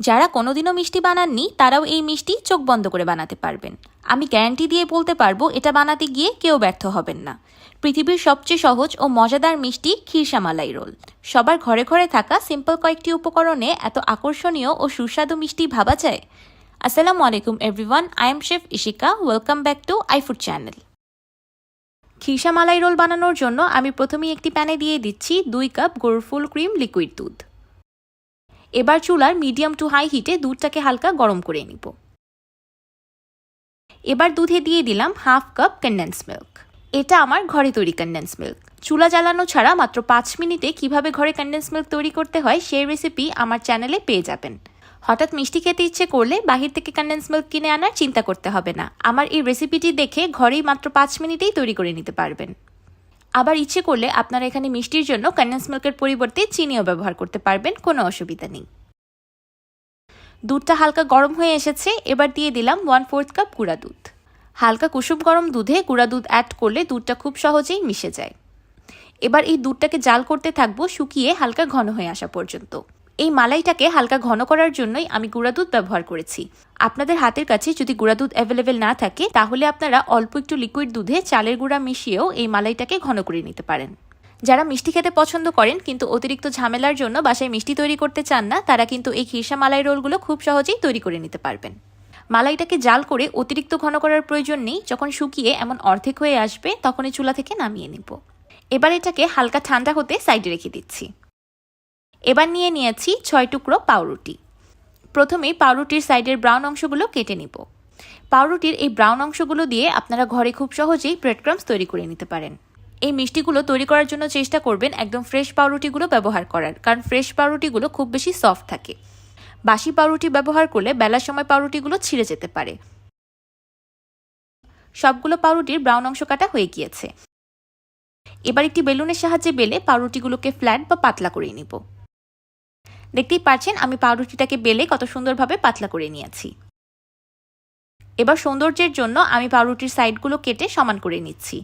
যারা কোনোদিনও মিষ্টি বানাননি, তারাও এই মিষ্টি চোখ বন্ধ করে বানাতে পারবেন। আমি গ্যারান্টি দিয়ে বলতে পারব, এটা বানাতে গিয়ে কেউ ব্যর্থ হবেন না। পৃথিবীর সবচেয়ে সহজ ও মজাদার মিষ্টি ক্ষীরসামালাই রোল। সবার ঘরে ঘরে থাকা সিম্পল কয়েকটি উপকরণে এত আকর্ষণীয় ও সুস্বাদু মিষ্টি ভাবা যায়? আসসালামু আলাইকুম everyone I am chef Ishika welcome back to iFood channel khirsa malai roll বানানোর জন্য আমি প্রথমেই একটি প্যানে দিয়ে দিচ্ছি দুই কাপ গরুর ফুল ক্রিম লিকুইড দুধ। এবার চুলার মিডিয়াম টু হাই হিটে দুধটাকে হালকা গরম করে নিব। এবার দুধে দিয়ে দিলাম হাফ কাপ কন্ডেন্স মিল্ক এটা আমার ঘরে তৈরি কন্ডেন্স মিল্ক চুলা জ্বালানো ছাড়া মাত্র পাঁচ মিনিটে কীভাবে ঘরে কন্ডেন্স মিল্ক তৈরি করতে হয় সেই রেসিপি আমার চ্যানেলে পেয়ে যাবেন। হঠাৎ মিষ্টি খেতে ইচ্ছে করলে বাহির থেকে কন্ডেন্স মিল্ক কিনে আনার চিন্তা করতে হবে না। আমার এই রেসিপিটি দেখে ঘরেই মাত্র পাঁচ মিনিটেই তৈরি করে নিতে পারবেন। আবার ইচ্ছে করলে আপনারা এখানে মিষ্টির জন্য কন্ডেন্স মিল্কের পরিবর্তে চিনিও ব্যবহার করতে পারবেন, কোনো অসুবিধা নেই। দুধটা হালকা গরম হয়ে এসেছে, এবার দিয়ে দিলাম ওয়ান ফোর্থ কাপ গুঁড়া দুধ। হালকা কুসুম গরম দুধে গুঁড়া দুধ অ্যাড করলে দুধটা খুব সহজেই মিশে যায়। এবার এই দুধটাকে জাল করতে থাকব শুকিয়ে হালকা ঘন হয়ে আসা পর্যন্ত। এই মালাইটাকে হালকা ঘন করার জন্যই আমি গুঁড়া দুধ ব্যবহার করেছি। আপনাদের হাতের কাছে যদি গুঁড়া দুধ অ্যাভেলেবেল না থাকে, তাহলে আপনারা অল্প একটু লিকুইড দুধে চালের গুঁড়া মিশিয়েও এই মালাইটাকে ঘন করে নিতে পারেন। যারা মিষ্টি খেতে পছন্দ করেন, কিন্তু অতিরিক্ত ঝামেলার জন্য বাসায় মিষ্টি তৈরি করতে চান না, তারা কিন্তু এই খিরসা মালাই রোলগুলো খুব সহজেই তৈরি করে নিতে পারবেন। মালাইটাকে জাল করে অতিরিক্ত ঘন করার প্রয়োজন নেই, যখন শুকিয়ে এমন অর্ধেক হয়ে আসবে, তখনই চুলা থেকে নামিয়ে নিব। এবার এটাকে হালকা ঠান্ডা হতে সাইডে রেখে দিচ্ছি। এবার নিয়ে নিয়েছি ছয় টুকরো পাউরুটি। প্রথমে পাউরুটির সাইডের ব্রাউন অংশগুলো কেটে নিব। পাউরুটির এই ব্রাউন অংশগুলো দিয়ে আপনারা ঘরে খুব সহজেই ব্রেড ক্রামস তৈরি করে নিতে পারেন। এই মিষ্টিগুলো তৈরি করার জন্য চেষ্টা করবেন একদম ফ্রেশ পাউরুটিগুলো ব্যবহার করার, কারণ ফ্রেশ পাউরুটিগুলো খুব বেশি সফট থাকে। বাসি পাউরুটি ব্যবহার করলে বেলার সময় পাউরুটিগুলো ছিঁড়ে যেতে পারে। সবগুলো পাউরুটির ব্রাউন অংশ কাটা হয়ে গিয়েছে। এবার একটি বেলুনের সাহায্যে বেলে পাউরুটিগুলোকে ফ্ল্যাট বা পাতলা করে নিব। দেখতেই পাচ্ছেন আমি পাউরুটিটাকে বেলে কত সুন্দরভাবে পাতলা করে নিয়েছি। এবার সৌন্দর্যের জন্য আমি পাউরুটির সাইডগুলো কেটে সমান করে নিচ্ছি।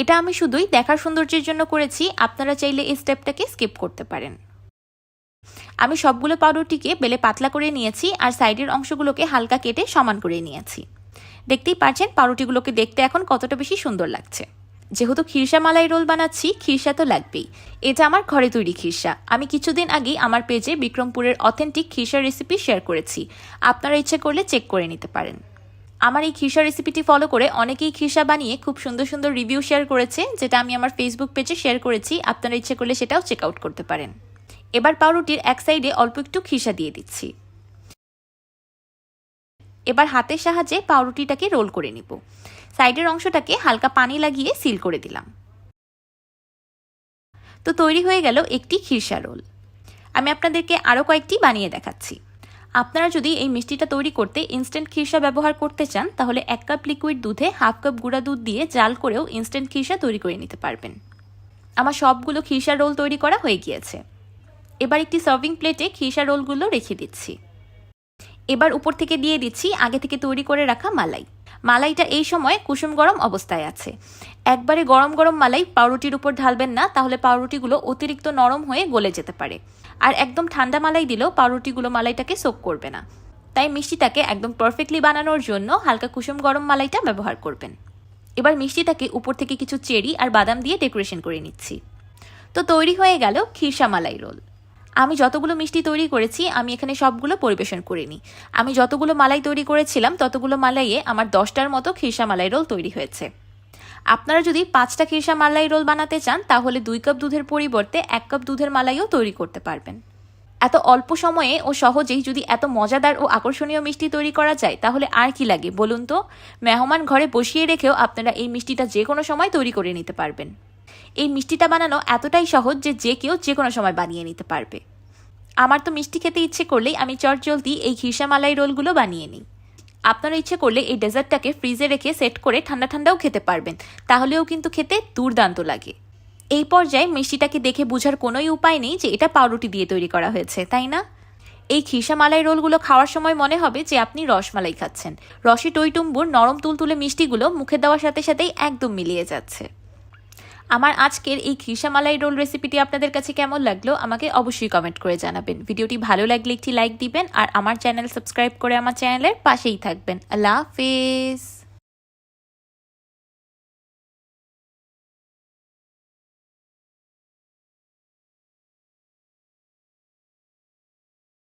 এটা আমি শুধুই দেখার সৌন্দর্যের জন্য করেছি, আপনারা চাইলে এই স্টেপটাকে স্কিপ করতে পারেন। আমি সবগুলো পাউরুটিকে বেলে পাতলা করে নিয়েছি আর সাইডের অংশগুলোকে হালকা কেটে সমান করে নিয়েছি। দেখতেই পারছেন, পাউরুটিগুলোকে দেখতে এখন কতটা বেশি সুন্দর লাগছে। যেহেতু খিরসা মালাই রোল বানাচ্ছি, খিরসা তো লাগবেই। এটা আমার ঘরে তৈরি খিরসা। আমি কিছুদিন আগেই আমার পেজে বিক্রমপুরের অথেন্টিক খিরসা রেসিপি শেয়ার করেছি। আপনারা ইচ্ছে করলে চেক করে নিতে পারেন। আমার এই খিরসা রেসিপিটি ফলো করে অনেকেই খিরসা বানিয়ে খুব সুন্দর সুন্দর রিভিউ শেয়ার করেছে, যেটা আমি আমার ফেসবুক পেজে শেয়ার করেছি। আপনারা ইচ্ছে করলে সেটাও চেক আউট করতে পারেন। এবার পাউরুটির এক সাইডে অল্প একটু খিসা দিয়ে দিচ্ছি। এবার হাতের সাহায্যে পাউরুটিটাকে রোল করে নিব। সাইডের অংশটাকে হালকা পানি লাগিয়ে সিল করে দিলাম। তো তৈরি হয়ে গেল একটি খিরসা রোল। আমি আপনাদেরকে আরও কয়েকটি বানিয়ে দেখাচ্ছি। আপনারা যদি এই মিষ্টিটা তৈরি করতে ইনস্ট্যান্ট খিরসা ব্যবহার করতে চান, তাহলে এক কাপ লিকুইড দুধে হাফ কাপ গুঁড়া দুধ দিয়ে জাল করেও ইনস্ট্যান্ট খিরসা তৈরি করে নিতে পারবেন। আমার সবগুলো খিরসা রোল তৈরি করা হয়ে গিয়েছে। এবার একটি সার্ভিং প্লেটে খিরসা রোলগুলো রেখে দিচ্ছি। এবার উপর থেকে দিয়ে দিচ্ছি আগে থেকে তৈরি করে রাখা মালাই। মালাইটা এই সময় কুসুম গরম অবস্থায় আছে। একবারে গরম গরম মালাই পাউরুটির উপর ঢালবেন না, তাহলে পাউরুটিগুলো অতিরিক্ত নরম হয়ে গলে যেতে পারে। আর একদম ঠান্ডা মালাই দিলেও পাউরুটিগুলো মালাইটাকে সোক করবে না। তাই মিষ্টিটাকে একদম পারফেক্টলি বানানোর জন্য হালকা কুসুম গরম মালাইটা ব্যবহার করবেন। এবার মিষ্টিটাকে উপর থেকে কিছু চেরি আর বাদাম দিয়ে ডেকোরেশন করে নিচ্ছি। তো তৈরি হয়ে গেল খিরসা মালাই রোল। আমি যতগুলো মিষ্টি তৈরি করেছি, আমি এখানে সবগুলো পরিবেশন করিনি। আমি যতগুলো মালাই তৈরি করেছিলাম, ততগুলো মালাইয়ে আমার দশটার মতো খিরসা মালাই রোল তৈরি হয়েছে। আপনারা যদি পাঁচটা খিরসা মালাই রোল বানাতে চান, তাহলে দুই কাপ দুধের পরিবর্তে এক কাপ দুধের মালাইও তৈরি করতে পারবেন। এত অল্প সময়ে ও সহজেই যদি এত মজাদার ও আকর্ষণীয় মিষ্টি তৈরি করা যায়, তাহলে আর কি লাগে বলুন তো? মেহমান ঘরে বসিয়ে রেখেও আপনারা এই মিষ্টিটা যে কোনো সময় তৈরি করে নিতে পারবেন। এই মিষ্টিটা বানানো এতটাই সহজ যে যে কেউ যে কোনো সময় বানিয়ে নিতে পারবে। আমার তো মিষ্টি খেতে ইচ্ছে করলেই আমি চট জলদি এই খিরসা মালাই রোলগুলো বানিয়ে নিই। আপনারা ইচ্ছে করলে এই ডেজার্টটাকে ফ্রিজে রেখে সেট করে ঠান্ডা ঠান্ডাও খেতে পারবেন। তাহলেও কিন্তু খেতে দুর্দান্ত লাগে। এই পর্যায়ে মিষ্টিটাকে দেখে বোঝার কোনোই উপায় নেই যে এটা পাউরুটি দিয়ে তৈরি করা হয়েছে, তাই না? এই খিসা মালাই রোলগুলো খাওয়ার সময় মনে হবে যে আপনি রসমালাই খাচ্ছেন। রসে টইটুম্বুর নরম তুলতুলে মিষ্টিগুলো মুখে দেওয়ার সাথে সাথেই একদম মিলিয়ে যাচ্ছে। আমার আজকের এই খ্রিসামালাই রোল রেসিপিটি আপনাদের কাছে কেমন লাগল, আমাকে অবশ্যই কমেন্ট করে জানাবেন। ভিডিওটি ভালো লাগলে একটি লাইক দিবেন, আর আমার চ্যানেল সাবস্ক্রাইব করে আমার চ্যানেলের পাশেই থাকবেন। আল্লাহ হাফেজ।